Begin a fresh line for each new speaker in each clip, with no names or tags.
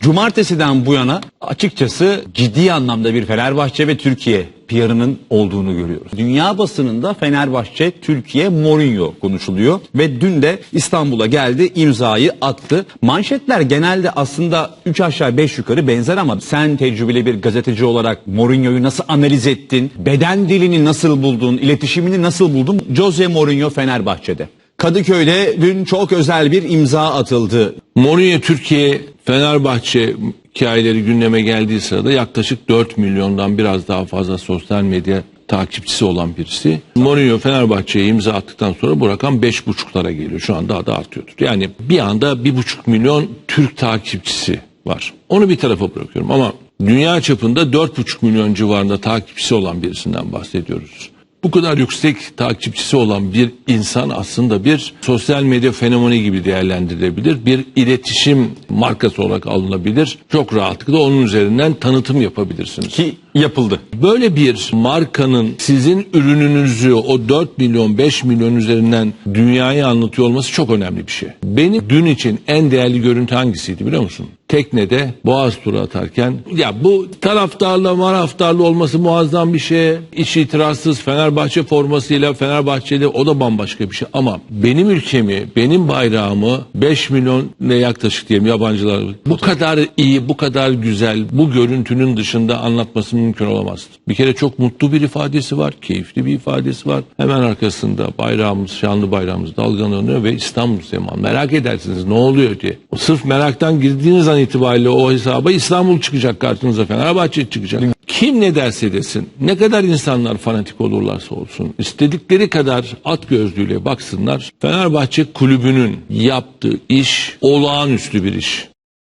Cumartesiden bu yana açıkçası ciddi anlamda bir Fenerbahçe ve Türkiye PR'ının olduğunu görüyoruz. Dünya basınında Fenerbahçe, Türkiye, Mourinho konuşuluyor ve dün de İstanbul'a geldi, imzayı attı. Manşetler genelde aslında 3 aşağı 5 yukarı benzer ama sen tecrübeli bir gazeteci olarak Mourinho'yu nasıl analiz ettin? Beden dilini nasıl buldun? iletişimini nasıl buldun? Jose Mourinho Fenerbahçe'de. Kadıköy'de dün çok özel bir imza atıldı.
Mourinho Türkiye Fenerbahçe hikayeleri gündeme geldiği sırada yaklaşık 4 milyondan biraz daha fazla sosyal medya takipçisi olan birisi. Mourinho Fenerbahçe'ye imza attıktan sonra bu rakam 5,5'lara geliyor. Şu anda daha da artıyordur. Yani bir anda 1,5 milyon Türk takipçisi var. Onu bir tarafa bırakıyorum ama dünya çapında 4,5 milyon civarında takipçisi olan birisinden bahsediyoruz. Bu kadar yüksek takipçisi olan bir insan aslında bir sosyal medya fenomeni gibi değerlendirilebilir. Bir iletişim markası olarak alınabilir. Çok rahatlıkla onun üzerinden tanıtım yapabilirsiniz.
Ki yapıldı.
Böyle bir markanın sizin ürününüzü o 4 milyon 5 milyon üzerinden dünyaya anlatıyor olması çok önemli bir şey. Benim dün için en değerli görüntü hangisiydi biliyor musun? Teknede Boğaz turu atarken ya bu taraftarla maraftarlı olması muazzam bir şey. İç itirazsız Fenerbahçe formasıyla Fenerbahçeli o da bambaşka bir şey. Ama benim ülkemi, benim bayrağımı 5 milyon ne yaklaşık diyelim yabancılar bu kadar iyi, bu kadar güzel, bu görüntünün dışında anlatması mümkün olamaz. Bir kere çok mutlu bir ifadesi var, keyifli bir ifadesi var. Hemen arkasında bayrağımız, şanlı bayrağımız dalgalanıyor ve İstanbul Seman. Merak edersiniz ne oluyor diye. Sırf meraktan girdiğiniz an itibariyle o hesaba İstanbul çıkacak karşınıza, Fenerbahçe çıkacak. Kim ne derse desin, ne kadar insanlar fanatik olurlarsa olsun, istedikleri kadar at gözlüğüyle baksınlar. Fenerbahçe kulübünün yaptığı iş olağanüstü bir iş.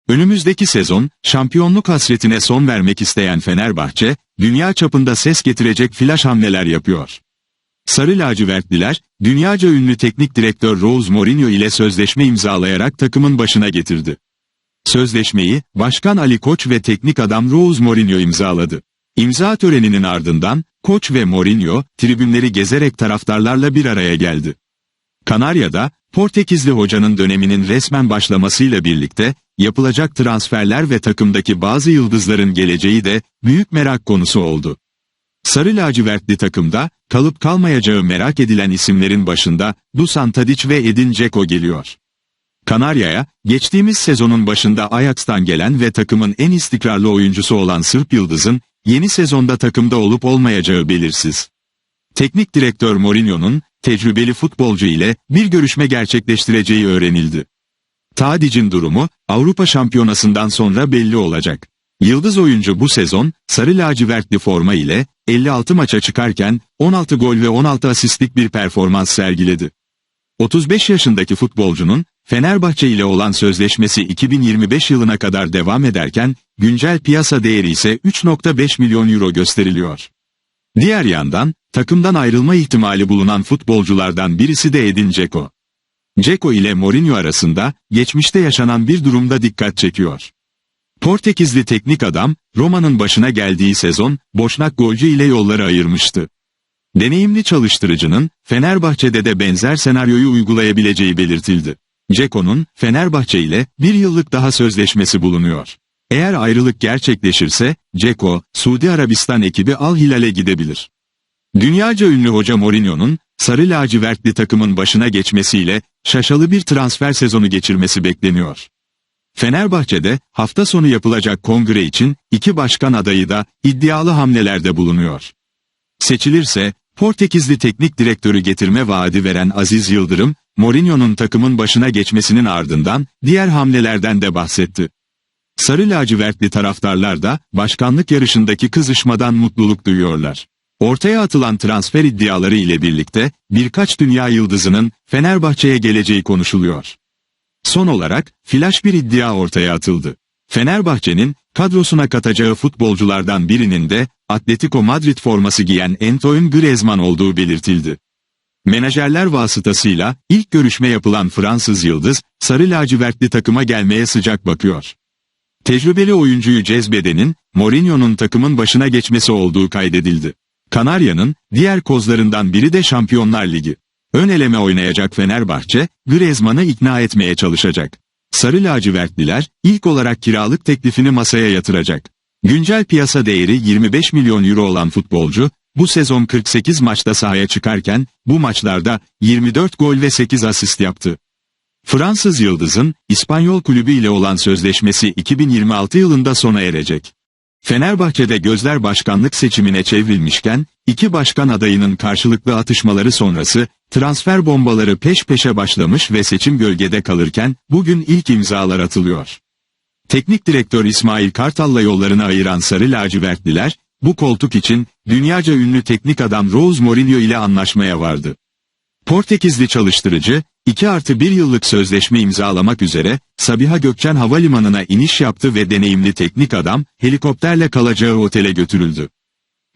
Önümüzdeki sezon şampiyonluk hasretine son vermek isteyen Fenerbahçe, dünya çapında ses getirecek flash hamleler yapıyor. Sarı lacivertliler, dünyaca ünlü teknik direktör Rose Mourinho ile sözleşme imzalayarak takımın başına getirdi. Sözleşmeyi, Başkan Ali Koç ve teknik adam Rose Mourinho imzaladı. İmza töreninin ardından, Koç ve Mourinho, tribünleri gezerek taraftarlarla bir araya geldi. Kanarya'da, Portekizli hocanın döneminin resmen başlamasıyla birlikte, yapılacak transferler ve takımdaki bazı yıldızların geleceği de büyük merak konusu oldu. Sarı lacivertli takımda, kalıp kalmayacağı merak edilen isimlerin başında, Dusan Tadic ve Edin Dzeko geliyor. Kanarya'ya, geçtiğimiz sezonun başında Ajax'tan gelen ve takımın en istikrarlı oyuncusu olan Sırp Yıldız'ın, yeni sezonda takımda olup olmayacağı belirsiz. Teknik direktör Mourinho'nun, tecrübeli futbolcu ile bir görüşme gerçekleştireceği öğrenildi. Tadic'in durumu, Avrupa Şampiyonası'ndan sonra belli olacak. Yıldız oyuncu bu sezon, sarı lacivertli forma ile, 56 maça çıkarken, 16 gol ve 16 asistlik bir performans sergiledi. 35 yaşındaki futbolcunun, Fenerbahçe ile olan sözleşmesi 2025 yılına kadar devam ederken, güncel piyasa değeri ise 3.5 milyon euro gösteriliyor. Diğer yandan, takımdan ayrılma ihtimali bulunan futbolculardan birisi de Edin Dzeko. Dzeko ile Mourinho arasında, geçmişte yaşanan bir durumda dikkat çekiyor. Portekizli teknik adam, Roma'nın başına geldiği sezon, boşnak golcü ile yolları ayırmıştı. Deneyimli çalıştırıcının, Fenerbahçe'de de benzer senaryoyu uygulayabileceği belirtildi. Ceko'nun, Fenerbahçe ile bir yıllık daha sözleşmesi bulunuyor. Eğer ayrılık gerçekleşirse, Ceko, Suudi Arabistan ekibi Al Hilal'e gidebilir. Dünyaca ünlü hoca Mourinho'nun, sarı lacivertli takımın başına geçmesiyle, şaşalı bir transfer sezonu geçirmesi bekleniyor. Fenerbahçe'de, hafta sonu yapılacak kongre için, iki başkan adayı da, iddialı hamlelerde bulunuyor. Seçilirse, Portekizli teknik direktörü getirme vaadi veren Aziz Yıldırım, Mourinho'nun takımın başına geçmesinin ardından diğer hamlelerden de bahsetti. Sarı lacivertli taraftarlar da başkanlık yarışındaki kızışmadan mutluluk duyuyorlar. Ortaya atılan transfer iddiaları ile birlikte birkaç dünya yıldızının Fenerbahçe'ye geleceği konuşuluyor. Son olarak flash bir iddia ortaya atıldı. Fenerbahçe'nin kadrosuna katacağı futbolculardan birinin de Atletico Madrid forması giyen Antoine Griezmann olduğu belirtildi. Menajerler vasıtasıyla ilk görüşme yapılan Fransız Yıldız, sarı lacivertli takıma gelmeye sıcak bakıyor. Tecrübeli oyuncuyu cezbedenin, Mourinho'nun takımın başına geçmesi olduğu kaydedildi. Kanarya'nın diğer kozlarından biri de Şampiyonlar Ligi. Ön eleme oynayacak Fenerbahçe, Griezmann'ı ikna etmeye çalışacak. Sarı lacivertliler ilk olarak kiralık teklifini masaya yatıracak. Güncel piyasa değeri 25 milyon euro olan futbolcu, bu sezon 48 maçta sahaya çıkarken, bu maçlarda 24 gol ve 8 asist yaptı. Fransız Yıldız'ın İspanyol kulübü ile olan sözleşmesi 2026 yılında sona erecek. Fenerbahçe'de gözler başkanlık seçimine çevrilmişken, iki başkan adayının karşılıklı atışmaları sonrası, transfer bombaları peş peşe başlamış ve seçim gölgede kalırken, bugün ilk imzalar atılıyor. Teknik direktör İsmail Kartal'la yollarını ayıran Sarı Lacivertliler, bu koltuk için dünyaca ünlü teknik adam Rose Mourinho ile anlaşmaya vardı. Portekizli çalıştırıcı, 2 artı 1 yıllık sözleşme imzalamak üzere Sabiha Gökçen Havalimanı'na iniş yaptı ve deneyimli teknik adam helikopterle kalacağı otele götürüldü.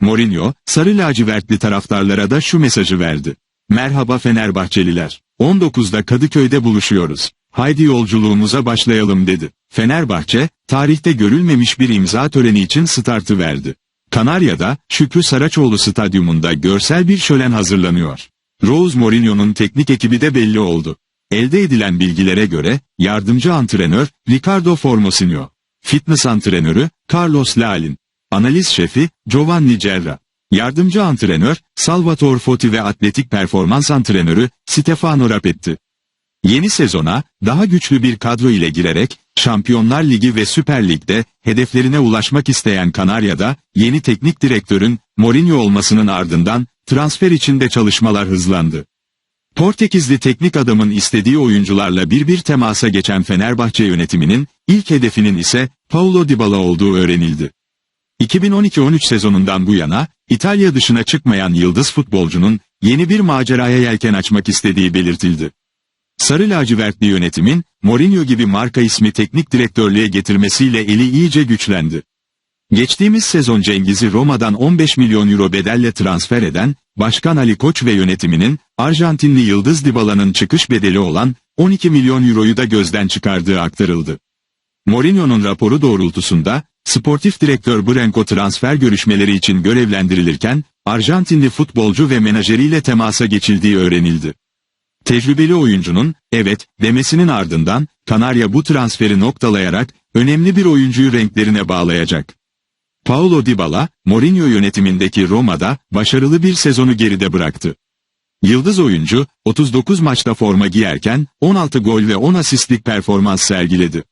Mourinho, sarı lacivertli taraftarlara da şu mesajı verdi. Merhaba Fenerbahçeliler. 19'da Kadıköy'de buluşuyoruz. Haydi yolculuğumuza başlayalım dedi. Fenerbahçe, tarihte görülmemiş bir imza töreni için startı verdi. Kanarya'da, Şükrü Saraçoğlu stadyumunda görsel bir şölen hazırlanıyor. Rose Mourinho'nun teknik ekibi de belli oldu. Elde edilen bilgilere göre, yardımcı antrenör, Ricardo Formosinho. Fitness antrenörü, Carlos Lalin. Analiz şefi, Giovanni Gerra. Yardımcı antrenör, Salvatore Foti ve atletik performans antrenörü, Stefano Rapetti. Yeni sezona, daha güçlü bir kadro ile girerek, Şampiyonlar Ligi ve Süper Lig'de, hedeflerine ulaşmak isteyen Kanarya'da, yeni teknik direktörün, Mourinho olmasının ardından, transfer içinde çalışmalar hızlandı. Portekizli teknik adamın istediği oyuncularla bir bir temasa geçen Fenerbahçe yönetiminin, ilk hedefinin ise, Paulo Dybala olduğu öğrenildi. 2012-13 sezonundan bu yana, İtalya dışına çıkmayan yıldız futbolcunun, yeni bir maceraya yelken açmak istediği belirtildi. Sarı lacivertli yönetimin, Mourinho gibi marka ismi teknik direktörlüğe getirmesiyle eli iyice güçlendi. Geçtiğimiz sezon Cengiz'i Roma'dan 15 milyon euro bedelle transfer eden, Başkan Ali Koç ve yönetiminin, Arjantinli Yıldız Dybala'nın çıkış bedeli olan 12 milyon euroyu da gözden çıkardığı aktarıldı. Mourinho'nun raporu doğrultusunda, sportif direktör Branco transfer görüşmeleri için görevlendirilirken, Arjantinli futbolcu ve menajeriyle temasa geçildiği öğrenildi. Tecrübeli oyuncunun, evet, demesinin ardından, Kanarya bu transferi noktalayarak, önemli bir oyuncuyu renklerine bağlayacak. Paulo Dybala, Mourinho yönetimindeki Roma'da, başarılı bir sezonu geride bıraktı. Yıldız oyuncu, 39 maçta forma giyerken, 16 gol ve 10 asistlik performans sergiledi.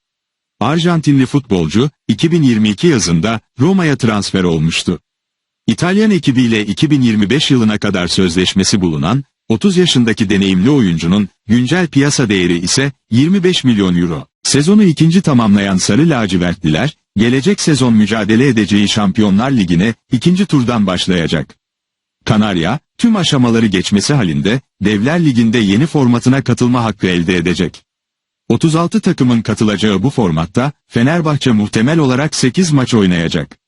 Arjantinli futbolcu, 2022 yazında, Roma'ya transfer olmuştu. İtalyan ekibiyle 2025 yılına kadar sözleşmesi bulunan, 30 yaşındaki deneyimli oyuncunun güncel piyasa değeri ise 25 milyon euro. Sezonu ikinci tamamlayan Sarı Lacivertliler, gelecek sezon mücadele edeceği Şampiyonlar Ligi'ne ikinci turdan başlayacak. Kanarya, tüm aşamaları geçmesi halinde, Devler Ligi'nde yeni formatına katılma hakkı elde edecek. 36 takımın katılacağı bu formatta, Fenerbahçe muhtemel olarak 8 maç oynayacak.